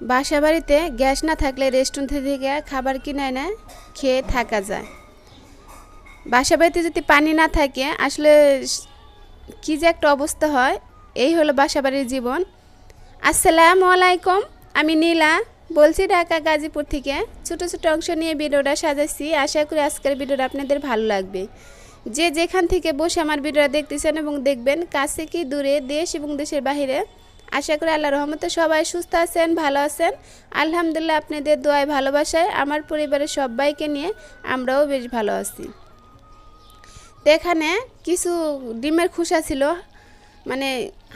বাসা বাড়িতে গ্যাস না থাকলে রেস্টুরেন্ট থেকে খাবার কিনে এনে খেয়ে থাকা যায়। বাসা বাড়িতে যদি পানি না থাকে, আসলে কী যে একটা অবস্থা হয়, এই হলো বাসা বাড়ির জীবন। আসসালামু আলাইকুম, আমি নীলা। বলছি ঢাকা গাজীপুর থেকে। ছোট ছোট অংশ নিয়ে ভিডিওটা সাজাচ্ছি। আশা করি আজকের ভিডিওটা আপনাদের ভালো লাগবে। যে যেখান থেকে বসে আমার ভিডিওটা দেখতেছেন এবং দেখবেন, কাছে কি দূরে দেশ এবং দেশের বাইরে আশা করি আল্লাহ রহমতে সবাই সুস্থ আছেন, ভালো আছেন। আলহামদুলিল্লাহ আপনাদের দোয়ায় ভালোবাসায়, আমার পরিবারের সবাইকে নিয়ে আমরাও বেশ ভালো আছি। তো এখানে কিছু ডিমের খোসা ছিল মানে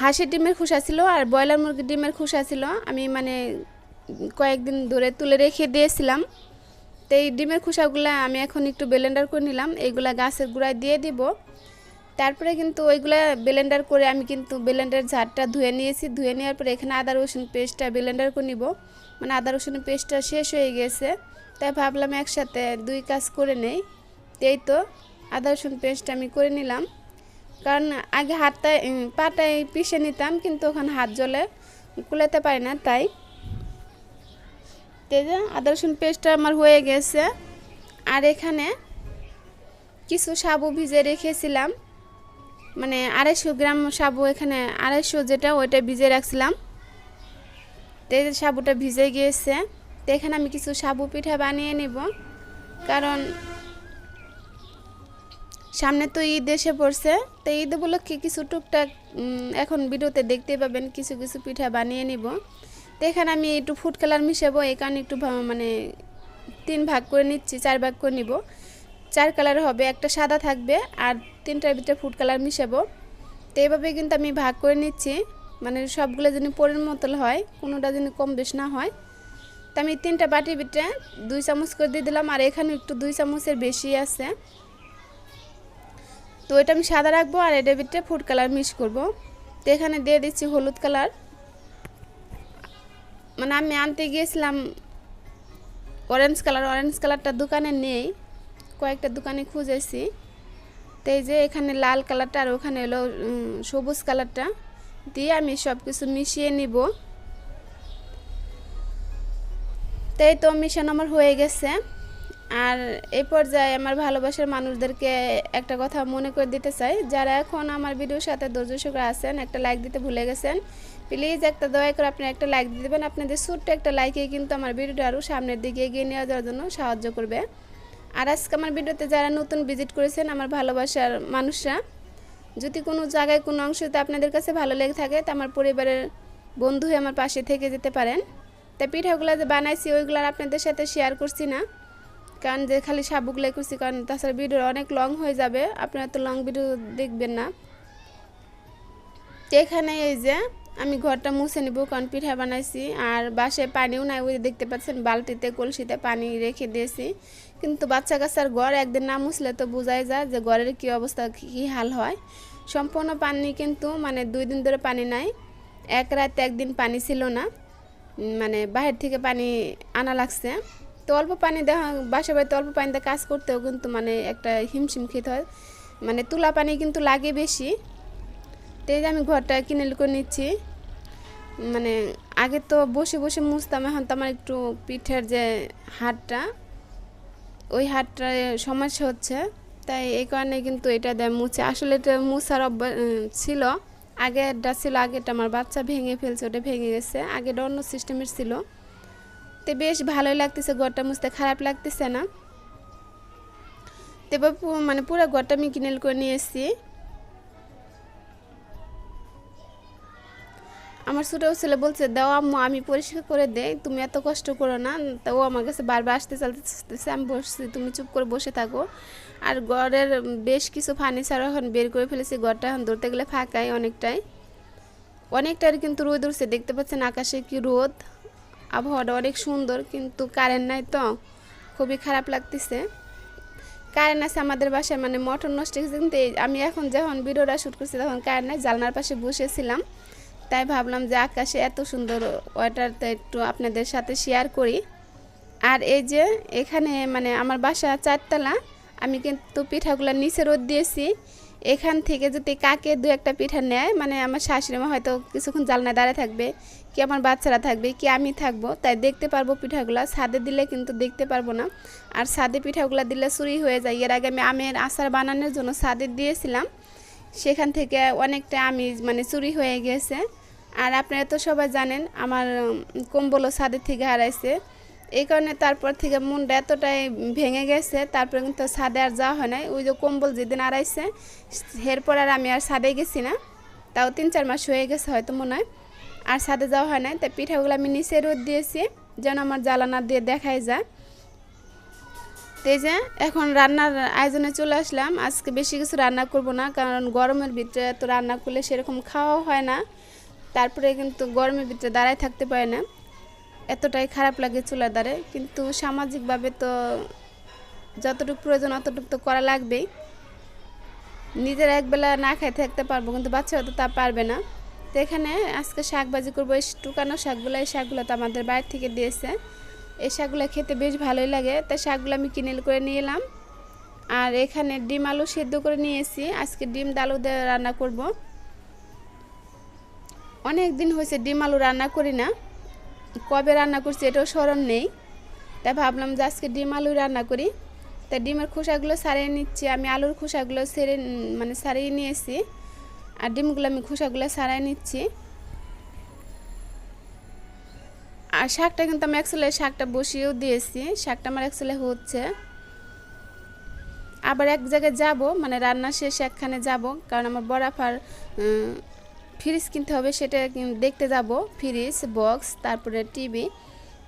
হাঁসের ডিমের খোসা ছিল আর ব্রয়লার মুরগির ডিমের খোসা ছিল। আমি মানে কয়েকদিন ধরে তুলে রেখে দিয়েছিলাম। তো এই ডিমের খোসাগুলো আমি এখন একটু ব্লেন্ডার করে নিলাম এইগুলা গাছের গুঁড়ায় দিয়ে দিব। তারপরে কিন্তু ওইগুলা ব্লেন্ডার করে আমি কিন্তু ব্লেন্ডার ঝাড়টা ধুয়ে নিয়েছি। ধুয়ে নেওয়ার পরে এখানে আদা রসুন পেস্টটা ব্লেন্ডার করে নিব। মানে আদা রসুনের পেস্টটা শেষ হয়ে গেছে। তাই ভাবলাম একসাথে দুই কাজ করে নেই। তো এই তো আদা রসুন পেস্ট আমি করে নিলাম। কারণ আগে হাতটায় পাটায় পিষে নিতাম, কিন্তু ওখানে হাত জলে কুলাতে পারি না, তাই। তো এই যে আদা রসুন পেস্টটা আমার হয়ে গেছে। আর এখানে কিছু সাবু ভিজে রেখেছিলাম। মানে আড়াইশো গ্রাম সাবু এখানে আড়াইশো যেটা, ওইটা ভিজে রাখছিলাম। তো এই সাবুটা ভিজে গিয়েছে, তো এখানে আমি কিছু সাবু পিঠা বানিয়ে নিব। কারণ সামনে তো ঈদ এসে পড়ছে, তো ঈদ উপলক্ষে কিছু টুকটাক এখন ভিডিওতে দেখতে পাবেন, কিছু কিছু পিঠা বানিয়ে নিব। তো এখানে আমি একটু ফুড কালার মিশাবো, এই কারণে একটু মানে তিন ভাগ করে নিচ্ছি, চার ভাগ করে নিব। চার কালার হবে, একটা সাদা থাকবে আর তিনটার ভিতরে ফুড কালার মিশাবো। তো এইভাবে কিন্তু আমি ভাগ করে নিচ্ছি মানে সবগুলো যেন পরের মতো হয়, কোনোটা যেন কম বেশ না হয়। তো আমি তিনটা বাটির ভিতরে দুই চামচ করে দিয়ে দিলাম, আর এখানে একটু দুই চামচের বেশি আছে। তো এটা আমি সাদা রাখব আর এটার ভিতরে ফুড কালার মিক্স করব। তো এখানে দিয়ে দিচ্ছি হলুদ কালার। মানে আমি আনতে গিয়েছিলাম অরেঞ্জ কালার অরেঞ্জ কালারটা দোকানে নেই। কয়েকটা দোকানে খুঁজেছি। তো এই যে এখানে লাল কালারটা আর ওখানে হলো সবুজ কালারটা দিয়ে আমি সব কিছু মিশিয়ে নিব। তো এই তো মিশানো আমার হয়ে গেছে। আর এই পর্যায়ে আমার ভালোবাসার মানুষদেরকে একটা কথা মনে করে দিতে চাই, যারা এখন আমার ভিডিওর সাথে সহকারে আছেন, একটা লাইক দিতে ভুলে গেছেন প্লিজ একটা দয়া করে আপনি একটা লাইক দিয়ে দেবেন। আপনাদের ছোট্ট একটা লাইকে কিন্তু আমার ভিডিওটা আরও সামনের দিকে এগিয়ে নিয়ে যাওয়ার জন্য সাহায্য করবে। আর আজকে আমার ভিডিওতে যারা নতুন ভিজিট করেছেন আমার ভালোবাসার মানুষরা, যদি কোনো জায়গায়, কোনো অংশতে আপনাদের কাছে ভালো লেগে থাকে, তা আমার পরিবারের বন্ধু হয়ে আমার পাশে থেকে যেতে পারেন। তা পিঠাগুলো যে বানাইছি, ওইগুলো আর আপনাদের সাথে শেয়ার করছি না। কারণ যে খালি সাবুগুলো করছি, কারণ তাছাড়া ভিডিও অনেক লং হয়ে যাবে, আপনারা তো লং ভিডিও দেখবেন না। এখানে এই যে আমি ঘরটা মুছে নিব কারণ পিঠা বানাইছি, আর বাসায় পানিও নাই, ওই দেখতে পাচ্ছেন, বালতিতে, কলসিতে পানি রেখে দিয়েছি। কিন্তু বাচ্চা কাচ্চার ঘর একদিন না মুছলে তো বোঝাই যায় যে ঘরের কী অবস্থা, কী হাল হয়। সম্পূর্ণ পানি কিন্তু মানে দুই দিন ধরে পানি নাই। এক রাতে একদিন পানি ছিল না মানে বাহির থেকে পানি আনা লাগছে। তো অল্প পানি দেখা বাসা বাড়িতে অল্প পানিতে কাজ করতেও কিন্তু মানে একটা হিমশিম খেতে হয়। মানে তুলা পানি কিন্তু লাগে বেশি। তো আমি ঘরটা কিনে করে নিচ্ছি। মানে আগে তো বসে বসে মুছতাম এখন তো আমার একটু পিঠের যে হাটটা ওই হাটটা সমস্যা হচ্ছে। তাই এই কারণে কিন্তু এটা দেয় মুছে। আসলে এটা মুছার উম, ছিল। আগেরটা ছিল আগেরটা আমার বাচ্চা ভেঙে ফেলছে ওটা ভেঙে গেছে। আগেটা অন্য সিস্টেমের ছিল। তো বেশ ভালোই লাগতেছে ঘরটা মুছতে খারাপ লাগতেছে না। তো মানে পুরো ঘরটা আমি কিনেল করে নিয়ে এসেছি। আমার ছোটো ছেলে বলছে, দাও আম্মু, আমি পরিষ্কার করে দেই, তুমি এত কষ্ট করো না। তা ও আমার কাছে বারবার আসতে চালতেছে আমি বসছি, তুমি চুপ করে বসে থাকো। আর ঘরের বেশ কিছু ফার্নিচার এখন বের করে ফেলেছি, ঘরটা এখন ধরতে গেলে ফাঁকাই অনেকটাই। অনেকটাই কিন্তু রোদ উঠছে, দেখতে পাচ্ছেন আকাশে কি রোদ। আবহাওয়াটা অনেক সুন্দর, কিন্তু কারেন্ট নাই তো, খুবই খারাপ লাগতেছে। কারেন্ট আছে আমাদের বাসায় মানে মোটর নষ্ট হয়েছে, কিন্তু আমি এখন যখন ভিডিওটা শ্যুট করছি, তখন কারেন্ট নাই, জানলার পাশে বসেছিলাম। তাই ভাবলাম যে আকাশে এত সুন্দর ওয়াটারটা একটু আপনাদের সাথে শেয়ার করি। আর এই যে এখানে মানে আমার বাসা চারতলা, আমি কিন্তু পিঠাগুলো নিচে রোদ দিয়েছি। এখান থেকে যদি কাকে দু একটা পিঠা নেয় মানে আমার শাশুড়ি মা হয়তো কিছুক্ষণ জালনায় দাঁড়িয়ে থাকবে, কি আমার বাচ্চারা থাকবে, কি আমি থাকব, তাই দেখতে পারব পিঠাগুলো। ছাদে দিলে কিন্তু দেখতে পারব না। আর ছাদে পিঠাগুলো দিলে চুরি হয়ে যায়। এর আগে আমি আমের আচার বানানোর জন্য ছাদে দিয়েছিলাম। সেখান থেকে অনেকটা আমি মানে চুরি হয়ে গেছে। আর আপনারা তো সবাই জানেন, আমার কম্বলও ছাদের থেকে হারাইছে। এই কারণে তারপর থেকে মনটা এতটাই ভেঙে গেছে, তারপরে কিন্তু ছাদে আর যাওয়া হয় নাই। ওই যে কম্বল যেদিন আড়াইছে, এরপর আর আমি আর ছাদে গেছি না। তাও তিন চার মাস হয়ে গেছে হয়তো মনে হয়। আর ছাদে যাওয়া হয় নাই, তাই পিঠাগুলো আমি নিচে রোদ দিয়েছি, যেন আমার জ্বালানা দিয়ে দেখাই যায়। তো যে এখন রান্নার আয়োজনে চলে আসলাম। আজকে বেশি কিছু রান্না করব না, কারণ গরমের ভিতরে তো রান্না করলে সেরকম খাওয়াও হয় না। তারপরে কিন্তু গরমের ভিতরে দাঁড়ায় থাকতে পারে না। এতটাই খারাপ লাগে চুলার দ্বারে। কিন্তু সামাজিকভাবে তো যতটুকু প্রয়োজন অতটুকু তো করা লাগবেই। নিজের একবেলা না খাই থাকতে পারব, কিন্তু বাচ্চারা তো তা পারবে না। তো এখানে আজকে শাক ভাজি করব, এই টুকানো শাকগুলো, এই শাকগুলো তো আমাদের বাইরে থেকে দিয়েছে। এই শাকগুলো খেতে বেশ ভালোই লাগে। তাই শাকগুলো আমি কিনে করে নিয়ে এলাম। আর এখানে ডিম আলু সেদ্ধ করে নিয়েছি। আজকে ডিম ডালু দিয়ে রান্না করব। অনেক দিন হয়েছে ডিম আলু রান্না করি না। কবে রান্না করছি এটাও স্মরণ নেই। তাই ভাবলাম যে আজকে ডিম আলু রান্না করি। তাই ডিমের খোসাগুলো সারিয়ে নিচ্ছি, আমি আলুর খোসাগুলো সেরে মানে সারিয়ে নিয়েছি। আর ডিমগুলো আমি খোসাগুলো সারাই নিচ্ছি। আর শাকটা কিন্তু আমি অ্যাকচুয়ালি শাকটা বসিয়েও দিয়েছি, শাকটা আমার অ্যাকচুয়ালি হচ্ছে। আবার এক জায়গায় যাব মানে রান্না শেষে একখানে যাব, কারণ আমার বরাফার ফ্রিজ কিনতে হবে, সেটা দেখতে যাব। ফ্রিজ, বক্স, তারপরে টিভি।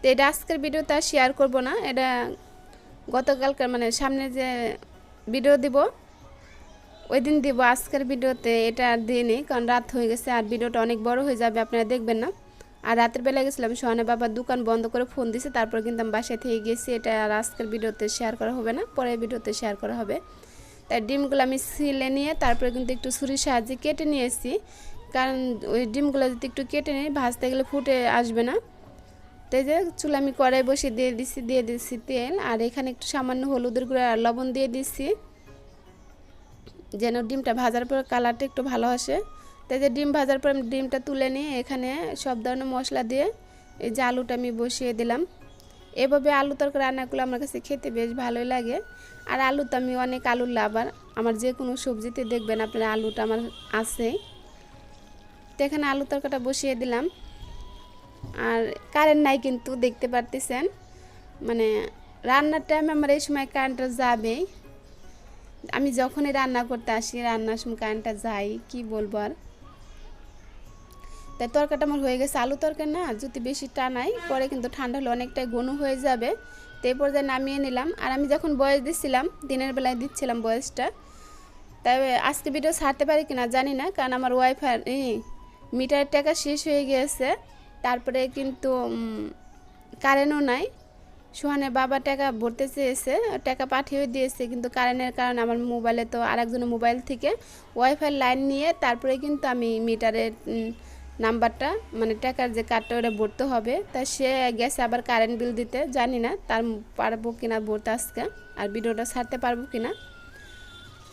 তো এটা আজকের ভিডিওতে আর শেয়ার করব না। এটা গতকালকার মানে সামনে যে ভিডিও দিব, ওই দিন দিব আজকের ভিডিওতে। এটা আর দিইনি, কারণ রাত হয়ে গেছে আর ভিডিওটা অনেক বড় হয়ে যাবে, আপনারা দেখবেন না। আর রাতের বেলা গেছিলাম, সোহানের বাবার দোকান বন্ধ করে ফোন দিছে, তারপর কিন্তু আমি বাসায় থেকে গেছি। এটা আর আজকের ভিডিওতে শেয়ার করা হবে না, পরের ভিডিওতে শেয়ার করা হবে। তাই ডিমগুলো আমি সিলে নিয়ে, তারপরে কিন্তু একটু ছুরির সাহায্যে কেটে নিয়েছি কারণ ওই ডিমগুলো যদি একটু কেটে নিই, ভাজতে গেলে ফুটে আসবে না। তাই যে চুলা আমি কড়াই বসে দিয়ে দিচ্ছি দিয়ে দিচ্ছি তেল, আর এখানে একটু সামান্য হলুদের গুঁড়া আর লবণ দিয়ে দিচ্ছি যেন ডিমটা ভাজার পর কালারটা একটু ভালো আসে। তাই যে ডিম ভাজার পর আমি ডিমটা তুলে নিয়ে এখানে সব ধরনের মশলা দিয়ে এই যে আলুটা আমি বসিয়ে দিলাম। এভাবে আলু তরকারি রান্নাগুলো আমার কাছে খেতে বেশ ভালোই লাগে। আর আলু তো আমি অনেক আলুর লাভার। আমার যে কোনো সবজিতে দেখবেন আপনার আলুটা আমার আছে। তো এখানে আলু তরকারিটা বসিয়ে দিলাম। আর কারেন্ট নাই কিন্তু, দেখতে পারতেছেন। মানে রান্নার টাইমে আমার এই সময় কারেন্টটা যাবেই। আমি যখনই রান্না করতে আসি, রান্নার সময় কারেন্টটা যাই, কি বলব আর। তাই তরকারিটা আমার হয়ে গেছে। আলু তরকারি না, যদি বেশি টানাই পরে কিন্তু ঠান্ডা হলে অনেকটাই ঘন হয়ে যাবে। তো এই পর্যায়ে নামিয়ে নিলাম। আর আমি যখন বয়স দিচ্ছিলাম দিনের বেলায় দিচ্ছিলাম বয়সটা, তাই আজকে ভিডিও ছাড়তে পারি কিনা জানি না, কারণ আমার ওয়াইফাই মিটারের টাকা শেষ হয়ে গিয়েছে তারপরে কিন্তু কারেন্টও নাই। সোহানের বাবা টাকা ভরতে চেয়েছে, টাকা পাঠিয়ে দিয়েছে, কিন্তু কারেন্টের কারণে আমার মোবাইলে তো আরেকজনের মোবাইল থেকে ওয়াইফাই লাইন নিয়ে তারপরে কিন্তু আমি মিটারের নাম্বারটা মানে টাকার যে কার্ডটা ওটা ভরতে হবে। তা সে গেছে আবার কারেন্ট বিল দিতে, জানি না তার পারব কিনা ভরতে আজকে, আর ভিডিওটা ছাড়তে পারব কিনা।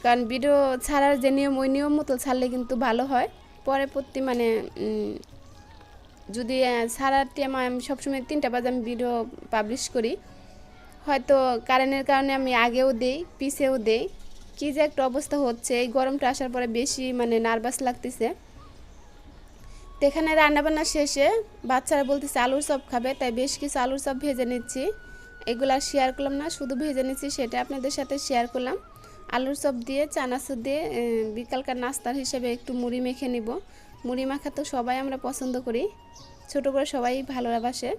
কারণ ভিডিও ছাড়ার যে নিয়ম, ওই নিয়ম মতো ছাড়লে কিন্তু ভালো হয়। পরে প্রতি মানে যদি ছাড়ার টাইম আমি সবসময় তিনটা বাজে আমি ভিডিও পাবলিশ করি। হয়তো কারেন্টের কারণে আমি আগেও দেই, পিছেও দেই। কী যে একটা অবস্থা হচ্ছে, এই গরমটা আসার পরে বেশি মানে নার্ভাস লাগতেছে। তো এখানে রান্নাবান্না শেষে বাচ্চারা বলতেছে, আলুর চপ খাবে। তাই বেশ কিছু আলুর চপ ভেজে নিচ্ছি। এগুলো শেয়ার করলাম না, শুধু ভেজে নিচ্ছি সেটা আপনাদের সাথে শেয়ার করলাম। আলুর চপ দিয়ে, চানাচুর দিয়ে বিকালকার নাস্তার হিসেবে একটু মুড়ি মেখে নিব। মুড়ি মাখা তো সবাই আমরা পছন্দ করি। ছোটো করে সবাই ভালোবাসে।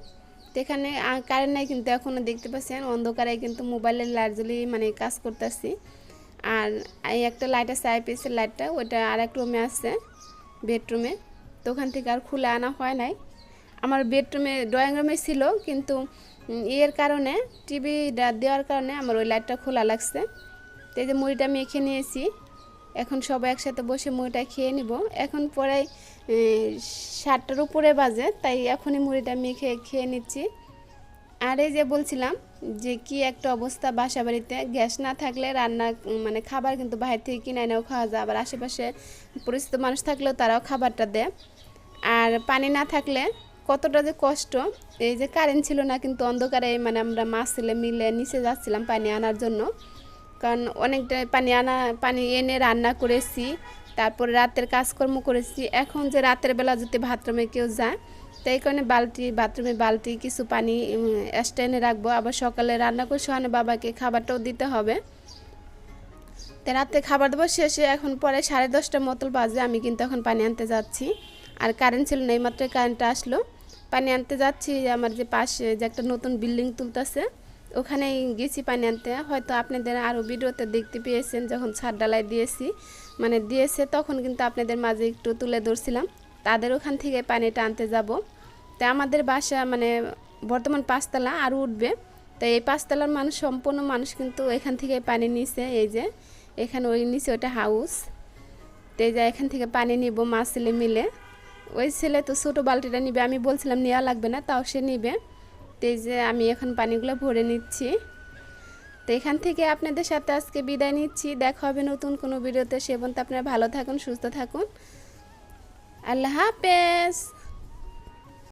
তো এখানে কারেন্ট নাই কিন্তু এখনও দেখতে পাচ্ছেন, অন্ধকারে কিন্তু মোবাইলের লাইট জ্বলিয়ে মানে কাজ করতেছি। আর এই একটা লাইট আছে আইপিএসের লাইটটা ওইটা আর এক রুমে আছে বেডরুমে তো ওখান থেকে আর খুলে আনা হয় নাই। আমার বেডরুমে ড্রয়িং রুমে ছিল, কিন্তু ইয়ের কারণে টিভি দেওয়ার কারণে আমার ওই লাইটটা খোলা লাগছে। তো এই যে মুড়িটা মেখে নিয়েছি। এখন সবাই একসাথে বসে মুড়িটা খেয়ে নিব। এখন পরে সাতটার উপরে বাজে, তাই এখনই মুড়িটা মেখে খেয়ে নিচ্ছি। আর এই যে বলছিলাম যে কি একটা অবস্থা বাসা বাড়িতে গ্যাস না থাকলে রান্না মানে খাবার কিন্তু বাইরে থেকে কিনে এনেও খাওয়া যায়। আবার আশেপাশে পরিচিত মানুষ থাকলেও তারাও খাবারটা দেয়। আর পানি না থাকলে কতটা যে কষ্ট, এই যে কারেন্ট ছিল না, কিন্তু অন্ধকারে মানে আমরা মাছ ছেলে মিলে নিচে যাচ্ছিলাম পানি আনার জন্য। কারণ অনেকটা পানি আনা, পানি এনে রান্না করেছি, তারপর রাতের কাজকর্ম করেছি। এখন যে রাতের বেলা যদি বাথরুমে কেউ যায়, তাই কারণে বালতি বাথরুমে বালতি কিছু পানি এক্সট্রা এনে রাখব। আবার সকালে রান্না করে সোহানে বাবাকে খাবারটাও দিতে হবে। তো রাতে খাবার দেবো শেষে, এখন পরে সাড়ে দশটা মতো বাজে, আমি কিন্তু এখন পানি আনতে যাচ্ছি। আর কারেন্ট ছিল না এই এইমাত্র কারেন্টটা আসলো। পানি আনতে যাচ্ছি, আমার যে পাশে যে একটা নতুন বিল্ডিং তুলতেছে ওখানেই গেছি পানি আনতে। হয়তো আপনাদের আরও ভিডিওতে দেখতে পেয়েছেন যখন ছাদ ডালাই দিয়েছি। মানে দিয়েছে তখন কিন্তু আপনাদের মাঝে একটু তুলে ধরছিলাম। তাদের ওখান থেকে পানিটা আনতে যাব। তা আমাদের বাসা মানে বর্তমান পাঁচতলা আরও উঠবে। তো এই পাঁচতলার মানুষ, সম্পূর্ণ মানুষ কিন্তু এখান থেকে পানি নিছে। এই যে, এখানে ওই নিচে ওটা হাউস তো যে এখান থেকে পানি নিব, মা ছেলে মিলে। ওই ছেলে তো ছোটো বালতিটা নিবে। আমি বলছিলাম নেওয়া লাগবে না, তাও সে নিবে। তো এই যে আমি এখন পানিগুলো ভরে নিচ্ছি। তো এখান থেকে আপনাদের সাথে আজকে বিদায় নিচ্ছি। দেখা হবে নতুন কোনো ভিডিওতে। সেবন তো আপনারা ভালো থাকুন, সুস্থ থাকুন। আল্লাহ হাফেজ।